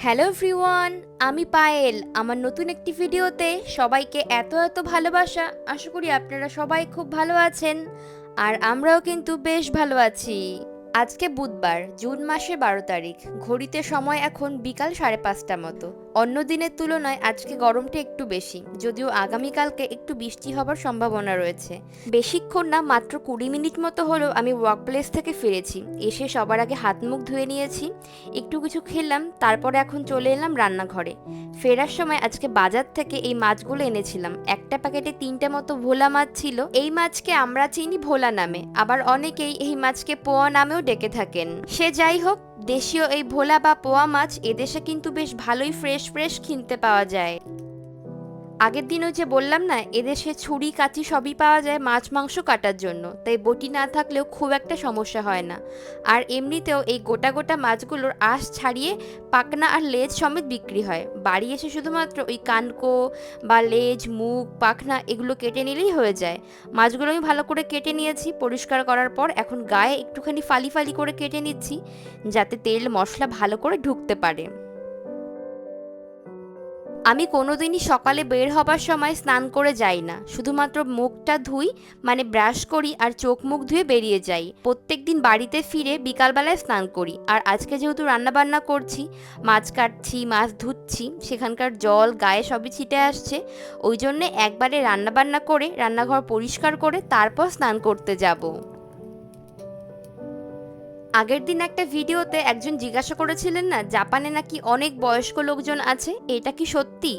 Hello ফ্রিওয়ান আমি পায়েল। আমার নতুন একটি ভিডিওতে সবাইকে এত এত ভালোবাসা। আশা করি আপনারা সবাই খুব ভালো আছেন। আর আমরাও কিন্তু বেশ ভালো আছি। আজকে বুধবার, জুন মাসের বারো তারিখ। ঘড়িতে সময় এখন বিকাল সাড়ে পাঁচটা মতো। অন্য দিনের তুলনায় আজকে গরমটা একটু বেশি, যদিও আগামীকালকে একটু বৃষ্টি হবার সম্ভাবনা রয়েছে। বেশিক্ষণ না, মাত্র কুড়ি মিনিট মতো হলেও আমি ওয়ার্ক প্লেস থেকে ফিরেছি। এসে সবার আগে হাত মুখ ধুয়ে নিয়েছি, একটু কিছু খেলাম, তারপরে এখন চলে এলাম রান্নাঘরে। ফেরার সময় আজকে বাজার থেকে এই মাছগুলো এনেছিলাম। একটা প্যাকেটে তিনটে মতো ভোলা মাছ ছিল। এই মাছকে আমরা চিনি ভোলা নামে। আবার অনেকেই এই মাছকে পোয়া নামেও ডেকে থাকেন। সে যাই হোক দেশীয় এই ভোলা বা পোয়া মাছ এদেশে কিন্তু বেশ ভালোই ফ্রেশ ফ্রেশ কিনতে পাওয়া যায়। আগের দিনও যে বললাম না এদেশে ছুরি, কাঁচি সবই পাওয়া যায় মাছ, মাংস কাটার জন্য। তাই বটি না থাকলেও খুব একটা সমস্যা হয় না। আর এমনিতেও এই গোটা গোটা মাছগুলোর আঁশ ছাড়িয়ে পাকনা আর লেজ সমেত বিক্রি হয়। বাড়ি এসে শুধুমাত্র ওই কানকো বা লেজ মুখ পাখনা এগুলো কেটে নিলেই হয়ে যায়। মাছগুলো আমি ভালো করে কেটে নিয়েছি, পরিষ্কার করার পর এখন গায়ে একটুখানি ফালি ফালি করে কেটে নিচ্ছি, যাতে তেল মশলা ভালো করে ঢুকতে পারে। আমি কোনোদিনই সকালে বের হবার সময় স্নান করে যাই না। শুধুমাত্র মুখটা ধুই মানে ব্রাশ করি আর চোখ মুখ ধুয়ে বেরিয়ে যাই। প্রত্যেক দিন বাড়িতে ফিরে বিকালবেলায় স্নান করি। আর আজকে যেহেতু রান্নাবান্না করছি, মাছ কাটছি, মাছ ধুচ্ছি, সেখানকার জল, গায়ে সবই ছিটে আসছে, ওই জন্যে একবারে রান্নাবান্না করে, রান্নাঘর পরিষ্কার করে তারপর স্নান করতে যাব। আগের দিন একটা ভিডিওতে একজন জিজ্ঞাসা করেছিলেন না, জাপানে নাকি অনেক বয়স্ক লোকজন আছে? এটা কি সত্যি?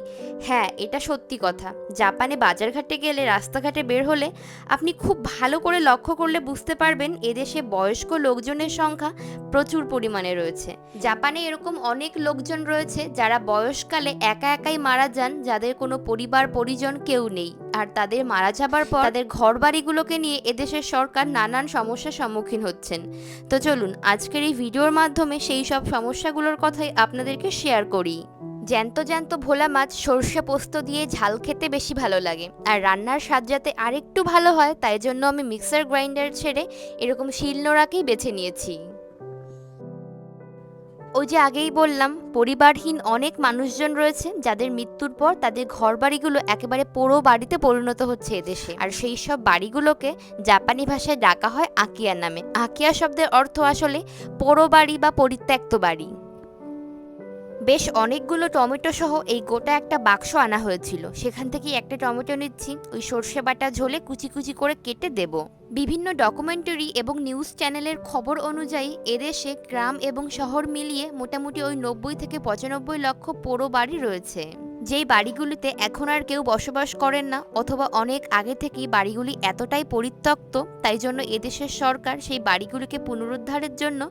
হ্যাঁ এটা সত্যি কথা। জাপানে বাজারঘাটে গেলে রাস্তাঘাটে বের হলে আপনি খুব ভালো করে লক্ষ্য করলে বুঝতে পারবেন এদেশে বয়স্ক লোকজনের সংখ্যা প্রচুর পরিমাণে রয়েছে। জাপানে এরকম অনেক লোকজন রয়েছে যারা বয়সকালে একা একাই মারা যান, যাদের কোনো পরিবার পরিজন কেউ নেই। আর তাদের মারা যাবার পর তাদের ঘর বাড়িগুলোকে নিয়ে এদেশের সরকার নানান সমস্যার সম্মুখীন হচ্ছেন। তো চলুন, আজকের এই ভিডিওর মাধ্যমে সেই সব সমস্যাগুলোর কথাই আপনাদেরকে শেয়ার করি। জ্যান্ত জ্যান্ত ভোলা মাছ সর্ষে পোস্ত দিয়ে ঝাল খেতে বেশি ভালো লাগে। আর রান্নার স্বাদ যাতে আরেকটু ভালো হয়, তাই জন্য আমি মিক্সার গ্রাইন্ডার ছেড়ে এরকম শিলনোড়াকেই বেছে নিয়েছি। ওই যে আগেই বললাম, পরিবারহীন অনেক মানুষজন রয়েছে যাদের মৃত্যুর পর তাদের ঘর বাড়িগুলো একেবারে পোড়ো বাড়িতে পরিণত হচ্ছে এদেশে। আর সেই সব বাড়িগুলোকে জাপানি ভাষায় ডাকা হয় আকিয়া নামে। আকিয়া শব্দের অর্থ আসলে পোড়ো বাড়ি বা পরিত্যক্ত বাড়ি। বেশ অনেকগুলো টমেটো সহ এই গোটা একটা বাক্স আনা হয়েছিল। সেখান থেকে একটা টমেটো নিচ্ছি। ওই সর্ষে বাটা ঝোলে কুচি কুচি করে কেটে দেব। বিভিন্ন ডকুমেন্টারি এবং নিউজ চ্যানেলের খবর অনুযায়ী এদেশে গ্রাম এবং শহর মিলিয়ে মোটামুটি ওই নব্বই থেকে পঁচানব্বই লক্ষ পোড়ো বাড়ি রয়েছে। যেই বাড়িগুলিতে এখন আর কেউ বসবাস করেন না অথবা অনেক আগে থেকেই বাড়িগুলি এতটাই পরিত্যক্ত, তাই জন্য এদেশের সরকার সেই বাড়িগুলিকে পুনরুদ্ধারের জন্য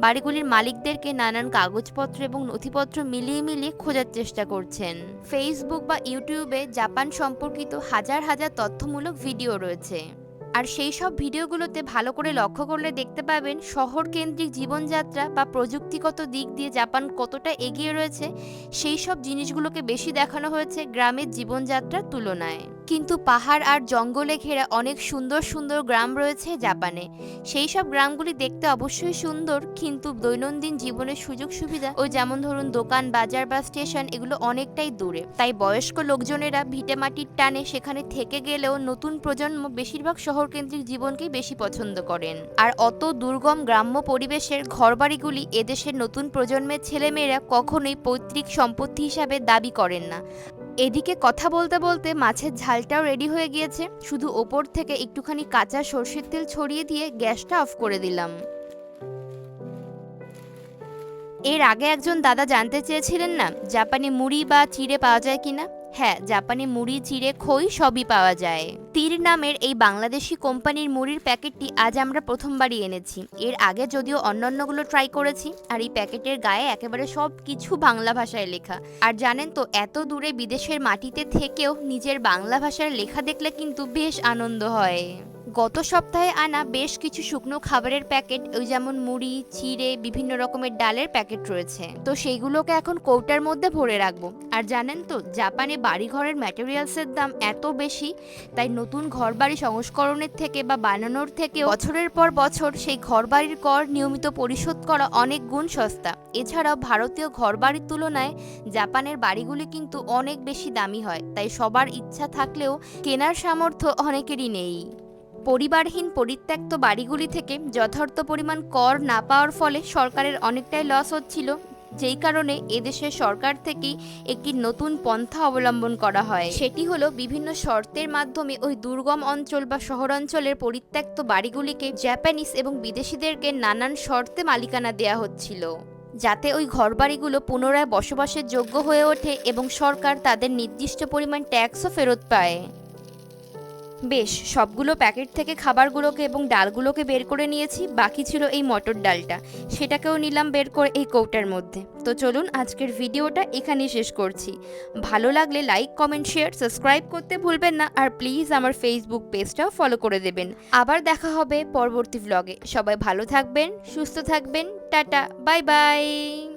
বাড়িগুলির মালিকদেরকে নানান কাগজপত্র এবং নথিপত্র মিলিয়ে মিলিয়ে খোঁজার চেষ্টা করছেন। ফেসবুক বা ইউটিউবে জাপান সম্পর্কিত হাজার হাজার তথ্যমূলক ভিডিও রয়েছে। আর সেই সব ভিডিওগুলোতে ভালো করে লক্ষ্য করলে দেখতে পাবেন শহর কেন্দ্রিক জীবনযাত্রা বা প্রযুক্তিগত দিক দিয়ে জাপান কতটা এগিয়ে রয়েছে, সেই সব জিনিসগুলোকে বেশি দেখানো হয়েছে গ্রামের জীবনযাত্রার তুলনায়। কিন্তু পাহাড় আর জঙ্গলে ঘেরা অনেক সুন্দর সুন্দর গ্রাম রয়েছে জাপানে। সেই সব গ্রামগুলি দেখতে অবশ্যই সুন্দর, কিন্তু দৈনন্দিন জীবনের সুযোগ সুবিধা ওই যেমন ধরুন দোকান, বাজার বা স্টেশন এগুলো অনেকটাই দূরে। তাই বয়স্ক লোকজনেরা ভিটেমাটির টানে সেখানে থেকে গেলেও নতুন প্রজন্ম বেশিরভাগ শহরকেন্দ্রিক জীবনকেই বেশি পছন্দ করেন। আর অত দুর্গম গ্রাম্য পরিবেশের ঘরবাড়িগুলি এদেশের নতুন প্রজন্মের ছেলেমেয়েরা কখনোই পৈতৃক সম্পত্তি হিসাবে দাবি করেন না। এদিকে কথা বলতে বলতে মাছের ঝালটাও রেডি হয়ে গিয়েছে। শুধু ওপর থেকে একটুখানি কাঁচা সর্ষের তেল ছড়িয়ে দিয়ে গ্যাসটা অফ করে দিলাম। এর আগে একজন দাদা জানতে চেয়েছিলেন না, জাপানি মুড়ি বা চিড়ে পাওয়া যায় কিনা? হ্যাঁ জাপানে মুড়ি, চিড়ে, খই সবই পাওয়া যায়। তীর নামের এই বাংলাদেশি কোম্পানির মুড়ির প্যাকেটটি আজ আমরা প্রথমবারই এনেছি। এর আগে যদিও অন্যান্যগুলো ট্রাই করেছি, আর এই প্যাকেটের গায়ে একেবারে সব কিছু বাংলা ভাষায় লেখা। আর জানেন তো, এত দূরে বিদেশের মাটিতে থেকেও নিজের বাংলা ভাষার লেখা দেখলে কিন্তু বেশ আনন্দ হয়। গত সপ্তাহে আনা বেশ কিছু শুকনো খাবারের প্যাকেট, ওই যেমন মুড়ি, চিড়ে, বিভিন্ন রকমের ডালের প্যাকেট রয়েছে। তো সেইগুলোকে এখন কৌটার মধ্যে ভরে রাখব। আর জানেন তো, জাপানে বাড়িঘরের ম্যাটেরিয়ালসের দাম এত বেশি, তাই নতুন ঘরবাড়ি সংস্করণের থেকে বা বানানোর থেকে বছরের পর বছর সেই ঘরবাড়ির কর নিয়মিত পরিশোধ করা অনেক গুণ সস্তা। এছাড়াও ভারতীয় ঘরবাড়ির তুলনায় জাপানের বাড়িগুলি কিন্তু অনেক বেশি দামি হয়, তাই সবার ইচ্ছা থাকলেও কেনার সামর্থ্য অনেকেরই নেই। পরিবারহীন পরিত্যক্ত বাড়িগুলি থেকে যথার্থ পরিমাণ কর না পাওয়ার ফলে সরকারের অনেকটাই লস হচ্ছিল। যেই কারণে এদেশের সরকার থেকেই একটি নতুন পন্থা অবলম্বন করা হয়। সেটি হলো বিভিন্ন শর্তের মাধ্যমে ওই দুর্গম অঞ্চল বা শহরাঞ্চলের পরিত্যক্ত বাড়িগুলিকে জাপানিজ এবং বিদেশিদেরকে নানান শর্তে মালিকানা দেয়া হচ্ছিল। যাতে ওই ঘরবাড়িগুলো পুনরায় বসবাসের যোগ্য হয়ে ওঠে এবং সরকার তাদের নির্দিষ্ট পরিমাণ ট্যাক্সও ফেরত পায়। বেশ, সবগুলো প্যাকেট থেকে খাবারগুলোকে এবং ডালগুলোকে বের করে নিয়েছি, বাকি ছিল এই মটর ডালটা। সেটাকেও নিলাম বের করে এই কৌটার মধ্যে। তো চলুন আজকের ভিডিওটা এখানেই শেষ করছি। ভালো লাগলে লাইক, কমেন্ট, শেয়ার, সাবস্ক্রাইব করতে ভুলবেন না আর প্লিজ আমার ফেসবুক পেজটাও ফলো করে দেবেন। আবার দেখা হবে পরবর্তী ভ্লগে সবাই ভালো থাকবেন, সুস্থ থাকবেন, টাটা, বাই বাই।